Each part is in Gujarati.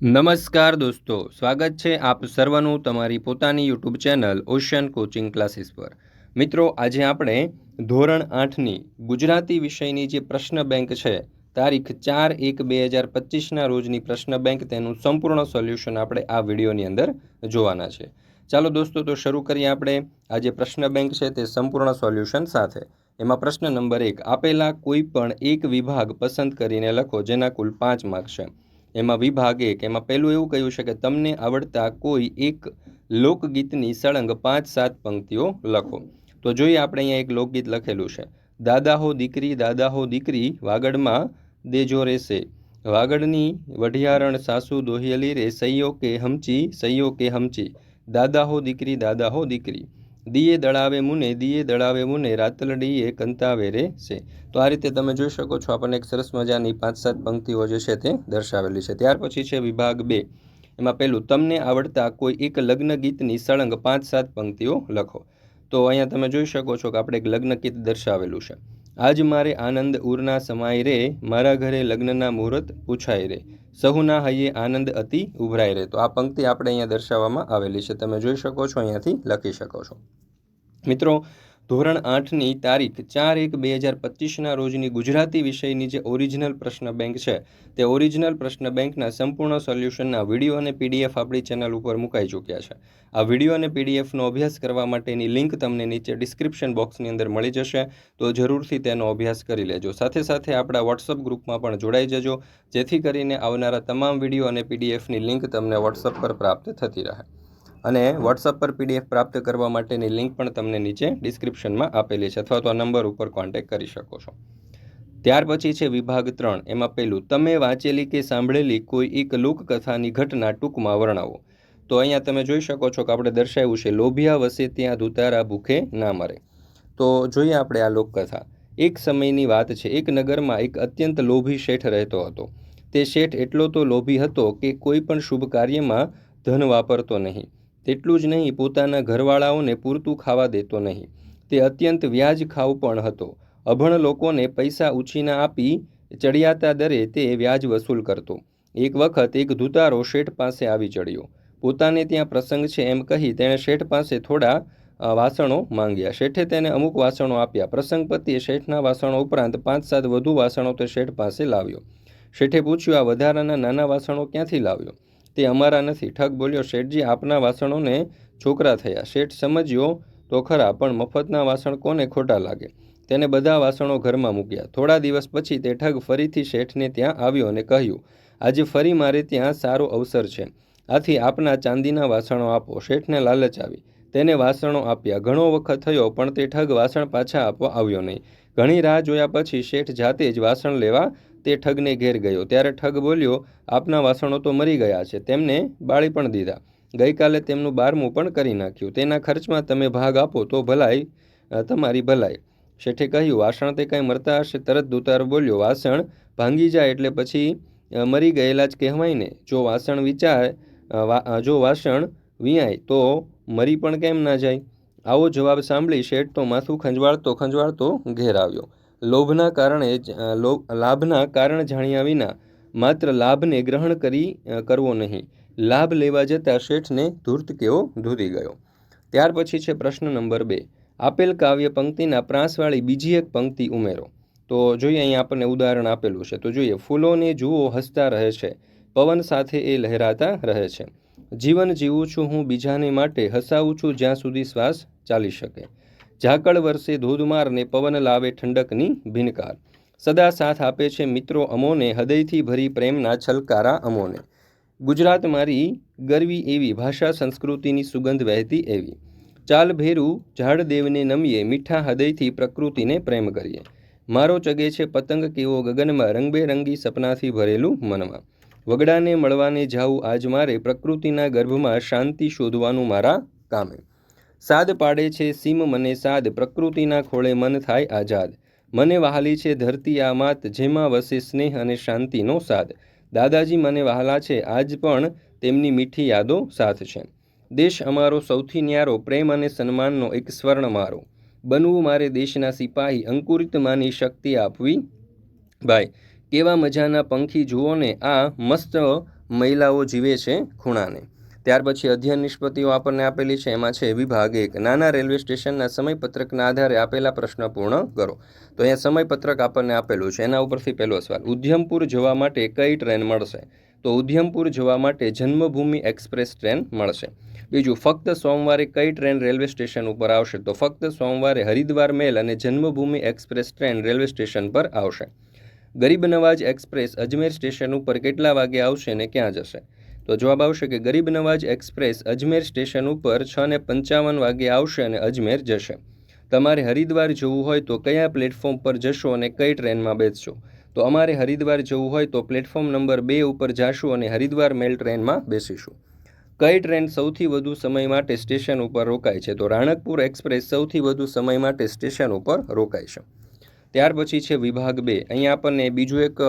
નમસ્કાર દોસ્તો, સ્વાગત છે આપ સર્વનું તમારી પોતાની YouTube channel Ocean coaching classes પર. મિત્રો, આજે આપણે ધોરણ આઠની ગુજરાતી વિષયની જે પ્રશ્ન બેંક છે, તારીખ ચાર એક બે હજાર પચીસના રોજની પ્રશ્ન બેંક, તેનું સંપૂર્ણ સોલ્યુશન આપણે આ વિડીયોની અંદર જોવાના છે. ચાલો દોસ્તો, તો શરૂ કરીએ આપણે. આ જે પ્રશ્ન બેંક છે, તે સંપૂર્ણ સોલ્યુશન સાથે. એમાં પ્રશ્ન નંબર એક, આપેલા કોઈ પણ એક વિભાગ પસંદ કરીને લખો, જેના કુલ પાંચ માર્ક છે. એમાં વિભાગ એક, એમાં પહેલું એવું કહ્યું છે કે તમને આવડતા કોઈ એક લોકગીતની સળંગ પાંચ, સાત પંક્તિઓ લખો. તો જોઈએ આપણે અહીંયા એક લોકગીત લખેલું છે. દાદા હો દીકરી, દાદા હો દીકરી, વાગડમાં દેજો રેસે. વાગડની વઢિયારણ સાસુ દોહિયલી રે, સૈયો કે હમચી, સૈયો કે હમચી. દાદા હો દીકરી, દાદા હો દીકરી. દીએ દળાવે મુને, દીએ દળાવે મુને રાતલડીએ કંતાવે રે છે તો આ રીતે તમે જોઈ શકો છો, આપણને એક સરસ મજાની પાંચ સાત પંક્તિઓ જે છે તે દર્શાવેલી છે. ત્યાર પછી છે વિભાગ બે. એમાં પહેલું, તમને આવડતા કોઈ એક લગ્ન ગીતની સળંગ પાંચ સાત પંક્તિઓ લખો. તો અહીંયા તમે જોઈ શકો છો કે આપણે એક લગ્ન ગીત દર્શાવેલું છે. આજ મારે આનંદ ઉરના સમાય રે, મારા ઘરે લગ્નના મુહૂર્ત પૂછાય રે. સહુના હૈયે આનંદ અતિ ઉભરાય રે. તો આ પંક્તિ આપણે અહીંયા દર્શાવવામાં આવેલી છે. તમે જોઈ શકો છો, અહીંયાથી લખી શકો છો. મિત્રો ધોરણ આઠની તારીખ ચાર એક બે હજાર પચીસના રોજની ગુજરાતી વિષયની જે ઓરિજિનલ પ્રશ્ન બેંક છે, તે ઓરિજિનલ પ્રશ્ન બેંકના સંપૂર્ણ સોલ્યુશનના વીડિયો અને પીડીએફ આપણી ચેનલ ઉપર મુકાઈ ચૂક્યા છે. આ વીડિયો અને પીડીએફનો અભ્યાસ કરવા માટેની લિંક તમને નીચે ડિસ્ક્રિપ્શન બોક્સની અંદર મળી જશે, તો જરૂરથી તેનો અભ્યાસ કરી લેજો. સાથે સાથે આપણા વોટ્સઅપ ગ્રુપમાં પણ જોડાઈ જજો, જેથી કરીને આવનારા તમામ વીડિયો અને પીડીએફની લિંક તમને વોટ્સઅપ પર પ્રાપ્ત થતી રહે. અને વોટ્સઅપ પર પીડીએફ પ્રાપ્ત કરવા માટેની લિંક પણ તમને નીચે ડિસ્ક્રિપ્શનમાં આપેલી છે અથવા તો આ નંબર ઉપર કોન્ટેક્ટ કરી શકો છો. ત્યાર પછી છે વિભાગ ત્રણ. એમાં પહેલું, તમે વાંચેલી કે સાંભળેલી કોઈ એક લોકકથાની ઘટના ટૂંકમાં વર્ણવો. તો અહીંયા તમે જોઈ શકો છો કે આપણે દર્શાવ્યું છે, લોભિયા વસે ત્યાં દુતારા ભૂખે ના મરે. તો જોઈએ આપણે આ લોકકથા. એક સમયની વાત છે, એક નગરમાં એક અત્યંત લોભી શેઠ રહેતો હતો. તે શેઠ એટલો તો લોભી હતો કે કોઈ પણ શુભ કાર્યમાં ધન વાપરતો નહીં. તેટલું જ નહીં, પોતાના ઘરવાળાઓને પૂરતું ખાવા દેતો નહીં. તે અત્યંત વ્યાજ ખાવ પણ હતો. અભણ લોકોને પૈસા ઉછીના આપી ચડિયાતા દરે તે વ્યાજ વસૂલ કરતો. એક વખત એક ધુતારો શેઠ પાસે આવી ચડ્યો. પોતાને ત્યાં પ્રસંગ છે એમ કહી તેણે શેઠ પાસે થોડા વાસણો માંગ્યા. શેઠે તેને અમુક વાસણો આપ્યા. પ્રસંગ પતિએ શેઠના વાસણો ઉપરાંત પાંચ સાત વધુ વાસણો તે શેઠ પાસે લાવ્યો. શેઠે પૂછ્યું, આ વધારાના નાના વાસણો ક્યાંથી લાવ્યો? તે અમારા નથી. ઠગ બોલ્યો, શેઠજી, આપના વાસણોને છોકરા થયા. શેઠ, સમજ્યો? તો ખરા, પણ મફતના વાસણ કોને ખોટા લાગે? તેને બધા વાસણો ઘરમાં મૂક્યા. થોડા દિવસ પછી તે ઠગ ફરીથી શેઠને ત્યાં આવ્યો અને કહ્યું, આજે ફરી મારે ત્યાં સારો અવસર છે. આથી આપના ચાંદીના વાસણો આપો. શેઠને લાલચ આવી. તેને વાસણો આપ્યા. ઘણો વખત થયો, પણ તે ઠગ વાસણ પાછા આપવા આવ્યો નહીં. ઘણી રાહ જોયા પછી શેઠ જાતે જ વાસણ લેવા તે ઠગને ઘેર ગયો. ત્યારે ઠગ બોલ્યો, આપના વાસણો તો મરી ગયા છે. તેમને બાળી પણ દીધા. ગઈકાલે તેમનું બારમું પણ કરી નાખ્યું. તેના ખર્ચમાં તમે ભાગ આપો તો ભલાઈ તમારી ભલાઈ. શેઠે કહ્યું, વાસણ તે કાંઈ મરતા હશે? તરત દૂતાર બોલ્યો, વાસણ ભાંગી જાય એટલે પછી મરી ગયેલા જ કહેવાય ને. જો વાસણ વિચાર જો વાસણ વિયાય તો મરી પણ કેમ ના જાય? આવો જવાબ સાંભળી શેઠ તો માથું ખંજવાળતો ખંજવાળતો ઘેર આવ્યો. લોભના કારણે લાભના કારણ જાણ્યા વિના માત્ર લાભને ગ્રહણ કરી કરવો નહીં. લાભ લેવા જતાં શેઠને ધૂર્ત કેવો ધૂરી ગયો. ત્યાર પછી છે પ્રશ્ન નંબર બે. આપેલ કાવ્ય પંક્તિના પ્રાસવાળી બીજી એક પંક્તિ ઉમેરો. તો જોઈએ અહીં આપણને ઉદાહરણ આપેલું છે. તો જોઈએ, ફૂલોને જુઓ હસતા રહે છે, પવન સાથે એ લહેરાતા રહે છે. જીવન જીવું છું હું બીજાને માટે, હસાવું છું જ્યાં સુધી શ્વાસ ચાલી શકે. ઝાકળ વર્ષે ધોધમાર ને પવન લાવે ઠંડકની ભીનકાર. સદા સાથ આપે છે મિત્રો અમોને, હૃદયથી ભરી પ્રેમના છલકારા અમોને. ગુજરાત મારી ગરવી એવી ભાષા સંસ્કૃતિની સુગંધ વહેતી એવી. ચાલ ભેરું ઝાડદેવને નમીએ, મીઠા હૃદયથી પ્રકૃતિને પ્રેમ કરીએ. મારો ચગે છે પતંગ કેવો ગગનમાં રંગબેરંગી સપનાથી ભરેલું મનમાં. વગડાને મળવાને જાઉં આજ મારે, પ્રકૃતિના ગર્ભમાં શાંતિ શોધવાનું મારા કામે. સાદ પાડે છે સીમ મને સાદ, પ્રકૃતિના ખોળે મન થાય આઝાદ. મને વહાલી છે ધરતી આ માત, જેમાં વસે સ્નેહ અને શાંતિનો સાદ. દાદાજી મને વહાલા છે આજ પણ તેમની મીઠી યાદો સાથ છે. દેશ અમારો સૌથી ન્યારો, પ્રેમ અને સન્માનનો એક સ્વર્ણ મારો. બનવું મારે દેશના સિપાહી અંકુરિત માની શક્તિ આપવી. ભાઈ, કેવા મજાના પંખી જુઓ ને આ મસ્ત મહિલાઓ જીવે છે ખૂણાને. ત્યાર પછી અધ્યયન નિષ્પત્તિઓ આપણને આપેલી છે. એમાં છે, વિભાગ એક, નાના રેલવે સ્ટેશનના સમયપત્રકના આધારે આપેલા પ્રશ્ન પૂર્ણ કરો. તો અહીંયા સમયપત્રક આપણને આપેલું છે. એના ઉપરથી પહેલો સવાલ, ઉધ્યમપુર જવા માટે કઈ ટ્રેન મળશે? તો ઉધ્યમપુર જવા માટે જન્મભૂમિ એક્સપ્રેસ ટ્રેન મળશે. બીજું, ફક્ત સોમવારે કઈ ટ્રેન રેલવે સ્ટેશન ઉપર આવશે? તો ફક્ત સોમવારે હરિદ્વાર મેલ અને Janmabhoomi express train railway station પર આવશે. ગરીબ નવાજ એક્સપ્રેસ અજમેર સ્ટેશન ઉપર કેટલા વાગે આવશે અને ક્યાં જશે? તો જવાબ આવશે કે ગરીબ નવાજ એક્સપ્રેસ અજમેર સ્ટેશન ઉપર છ ને પંચાવન વાગે આવશે અને અજમેર જશે. તમારે હરિદ્વાર જવું હોય તો કયા પ્લેટફોર્મ પર જશો અને કઈ ટ્રેનમાં બેસશો? તો અમારે હરિદ્વાર જવું હોય તો પ્લેટફોર્મ નંબર બે ઉપર જાશું અને હરિદ્વાર મેલ ટ્રેનમાં બેસીશું. કઈ ટ્રેન સૌથી વધુ સમય માટે સ્ટેશન ઉપર રોકાય છે? તો રાણકપુર એક્સપ્રેસ સૌથી વધુ સમય માટે સ્ટેશન ઉપર રોકાય છે. ત્યાર પછી છે વિભાગ બે. અહીંયા આપણને બીજું એક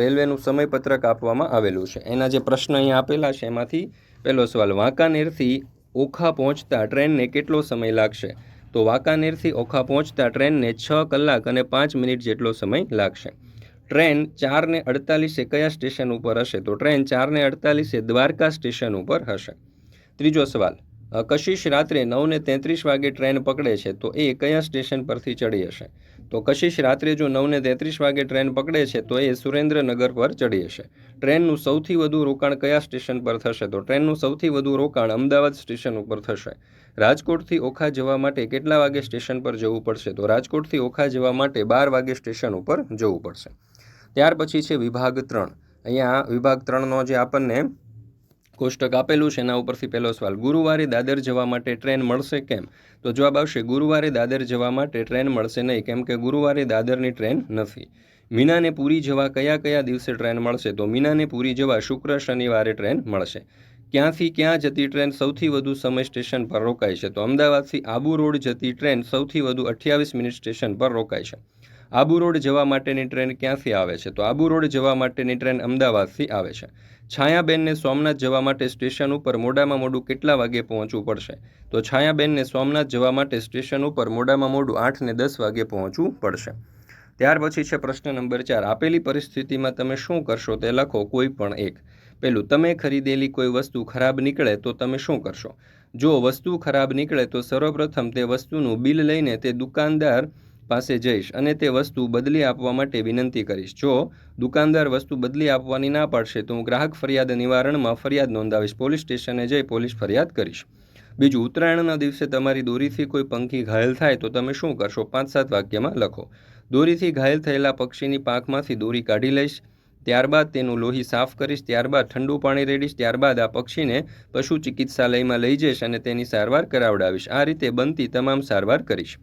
રેલવેનું સમયપત્રક આપવામાં આવેલું છે. એના જે પ્રશ્ન અહીંયા આપેલા છે, એમાંથી પહેલો સવાલ, વાંકાનેરથી ઓખા પહોંચતા ટ્રેનને કેટલો સમય લાગશે? તો વાંકાનેરથી ઓખા પહોંચતા ટ્રેનને છ કલાક અને પાંચ મિનિટ જેટલો સમય લાગશે. ટ્રેન ચારને અડતાલીસે કયા સ્ટેશન ઉપર હશે? તો ટ્રેન ચારને અડતાલીસે દ્વારકા સ્ટેશન ઉપર હશે. ત્રીજો સવાલ કશિશ રાત્રે નવને તેત્રીસ વાગે ટ્રેન પકડે છે, તો એ કયા સ્ટેશન પરથી ચડી હશે? તો કશિશ રાત્રે જો નવને તેત્રીસ વાગે ટ્રેન પકડે છે, તો એ સુરેન્દ્રનગર પર ચડી હશે. ટ્રેનનું સૌથી વધુ રોકાણ કયા સ્ટેશન પર થશે? તો ટ્રેનનું સૌથી વધુ રોકાણ અમદાવાદ સ્ટેશન ઉપર થશે. રાજકોટથી ઓખા જવા માટે કેટલા વાગે સ્ટેશન પર જવું પડશે? તો રાજકોટથી ઓખા જવા માટે બાર વાગે સ્ટેશન ઉપર જવું પડશે. ત્યાર પછી છે વિભાગ ત્રણ. અહીંયા વિભાગ ત્રણનો જે આપણને કોષ્ટક આપેલું છે, એના ઉપરથી પહેલો સવાલ, ગુરુવારે દાદર જવા માટે ટ્રેન મળશે કેમ? તો જવાબ આવશે, ગુરુવારે દાદર જવા માટે ટ્રેન મળશે નહીં, કેમ કે ગુરુવારે દાદરની ટ્રેન નથી. મીનાને પૂરી જવા કયા કયા દિવસે ટ્રેન મળશે? તો મીનાને પૂરી જવા શુક્ર શનિવારે ટ્રેન મળશે. ક્યાંથી ક્યાં જતી ટ્રેન સૌથી વધુ સમય સ્ટેશન પર રોકાય છે? તો અમદાવાદથી આબુ રોડ જતી ટ્રેન સૌથી વધુ અઠ્યાવીસ મિનિટ સ્ટેશન પર રોકાય છે. આબુ રોડ જવા માટેની ટ્રેન ક્યાંથી આવે છે? તો આબુ રોડ જવા માટેની ટ્રેન અમદાવાદથી આવે છે. છાયાબેનને સોમનાથ જવા માટે સ્ટેશન ઉપર મોડામાં મોડું કેટલા વાગે પહોંચવું પડશે? તો છાયાબેનને સોમનાથ જવા માટે સ્ટેશન ઉપર મોડામાં મોડું આઠ ને દસ વાગે પહોંચવું પડશે. ત્યાર પછી છે પ્રશ્ન નંબર ચાર. આપેલી પરિસ્થિતિમાં તમે શું કરશો તે લખો કોઈ પણ એક. પહેલું તમે ખરીદેલી કોઈ વસ્તુ ખરાબ નીકળે તો તમે શું કરશો? જો વસ્તુ ખરાબ નીકળે તો સર્વપ્રથમ તે વસ્તુનું બિલ લઈને તે દુકાનદાર પાસે જઈશ અને તે વસ્તુ બદલી આપવા માટે વિનંતી કરીશ. જો દુકાનદાર વસ્તુ બદલી આપવાની ના પાડશે, તો હું ગ્રાહક ફરિયાદ નિવારણમાં ફરિયાદ નોંધાવીશ. પોલીસ સ્ટેશને જઈ પોલીસ ફરિયાદ કરીશ. બીજું, ઉત્તરાયણના દિવસે તમારી દોરીથી કોઈ પંખી ઘાયલ થાય તો તમે શું કરશો? પાંચ સાત વાક્યમાં લખો. દોરીથી ઘાયલ થયેલા પક્ષીની પાંખમાંથી દોરી કાઢી લઈશ. ત્યારબાદ તેનું લોહી સાફ કરીશ. ત્યારબાદ ઠંડુ પાણી રેડીશ. ત્યારબાદ આ પક્ષીને પશુ ચિકિત્સાલયમાં લઈ જઈશ અને તેની સારવાર કરાવડાવીશ. આ રીતે બનતી તમામ સારવાર કરીશ.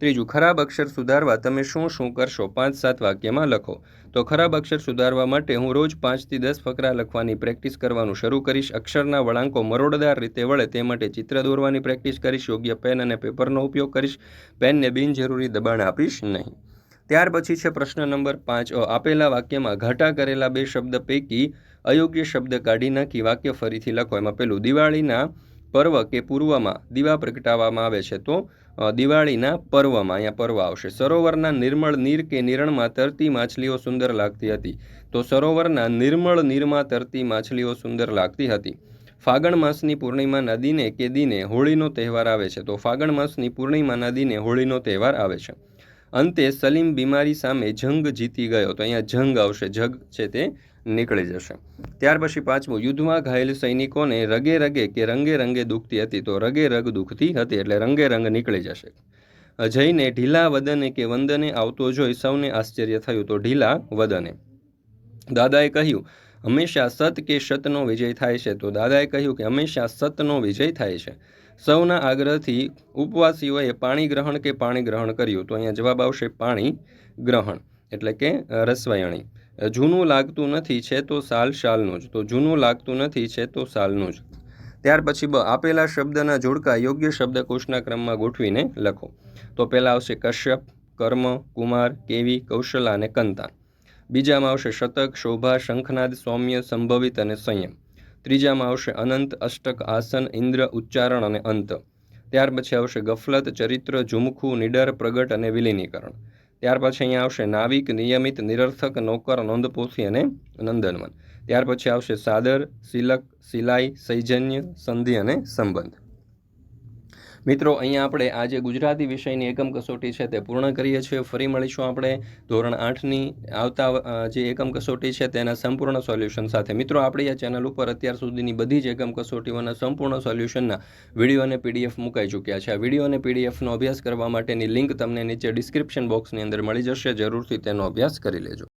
ત્રીજું, ખરાબ અક્ષર સુધારવા તમે શું શું કરશો? પાંચ સાત વાક્યમાં લખો. તો ખરાબ અક્ષર સુધારવા માટે હું રોજ પાંચથી દસ ફકરા લખવાની પ્રેક્ટિસ કરવાનું શરૂ કરીશ. અક્ષરના વળાંકો મરોડદાર રીતે વળે તે માટે ચિત્ર દોરવાની પ્રેક્ટિસ કરીશ. યોગ્ય પેન અને પેપરનો ઉપયોગ કરીશ. પેનને બિનજરૂરી દબાણ આપીશ નહીં. ત્યાર પછી છે પ્રશ્ન નંબર પાંચ. આપેલા વાક્યમાં ઘાટા કરેલા બે શબ્દ પૈકી અયોગ્ય શબ્દ કાઢી નાખી. વાક્ય ફરીથી લખો. એમાં પેલું દિવાળીના પર્વ કે પૂર્વમાં દીવા પ્રગટાવવામાં આવે છે, તો દિવાળીના પર્વમાં અહીંયા પર્વ આવશે. સરોવરના નિર્મળ નીર કે નિરણમાં તરતી માછલીઓ સુંદર લાગતી હતી. તો સરોવરના નિર્મળ નીરમાં તરતી માછલીઓ સુંદર લાગતી હતી. ફાગણ માસની પૂર્ણિમાના દિને કે દિને હોળીનો તહેવાર આવે છે, તો ફાગણ માસની પૂર્ણિમાના દિને હોળીનો તહેવાર આવે છે. અંતે સલીમ બીમારી સામે જંગ જીતી ગયો, તો અહીંયા જંગ આવશે. જગ છે તે નીકળી જશે. ત્યાર પછી પાંચમું, યુદ્ધમાં ઘાયલ સૈનિકોને રગે રગે કે રંગે રંગે દુખતી હતી તો રગે રગ દુખતી હતી એટલે રંગે રંગ નીકળી જશે. જઈને ઢીલા વદને કે વંદને આવતો જોઈ સૌને આશ્ચર્ય થયું તો ઢીલા વદને. દાદાએ કહ્યું, હંમેશા સત કે શતનો વિજય થાય છે. તો દાદાએ કહ્યું કે, હંમેશા સતનો વિજય થાય છે. સૌના આગ્રહથી ઉપવાસીઓએ પાણી ગ્રહણ કે પાણી ગ્રહણ કર્યું? તો અહીંયા જવાબ આવશે પાણી ગ્રહણ, એટલે કે રસવાયણી જૂનું લાગતું નથી છે તો સાલ શાલનું જ. તો જૂનું લાગતું નથી છે તો સાલનું જ. ત્યાર પછી બ, આપેલા શબ્દના જોડકા યોગ્ય શબ્દકોશના ક્રમમાં ગોઠવીને લખો. તો પહેલાં આવશે કશ્યપ, કર્મ, કુમાર, કેવી, કૌશલા અને કંતા. બીજામાં આવશે શતક, શોભા, શંખનાદ, સૌમ્ય, સંભવિત અને સંયમ. ત્રીજામાં આવશે અનંત, અષ્ટક, આસન, ઇન્દ્ર, ઉચ્ચારણ અને અંત. ત્યાર પછી આવશે ગફલત, ચરિત્ર, ઝુમખું, નિડર, પ્રગટ અને વિલીનીકરણ. ત્યાર પછી અહીંયા આવશે નાવિક, નિયમિત, નિરર્થક, નોકર, નોંધપોથી અને નંદનવન. ત્યાર પછી આવશે સાદર, સિલક, સિલાઈ, સૈજન્ય, સંધિ અને સંબંધ. મિત્રો, અહીંયા આપણે આ જે ગુજરાતી વિષયની એકમ કસોટી છે તે પૂર્ણ કરીએ છીએ. ફરી મળીશું આપણે ધોરણ આઠની આવતા જે એકમ કસોટી છે તેના સંપૂર્ણ સોલ્યુશન સાથે. મિત્રો, આપણી આ ચેનલ ઉપર અત્યાર સુધીની બધી જ એકમ કસોટીઓના સંપૂર્ણ સોલ્યુશનના વીડિયો અને પીડીએફ મુકાઈ ચૂક્યા છે. આ વીડિયો અને પીડીએફનો અભ્યાસ કરવા માટેની લિંક તમને નીચે ડિસ્ક્રિપ્શન બોક્સની અંદર મળી જશે. જરૂરથી તેનો અભ્યાસ કરી લેજો.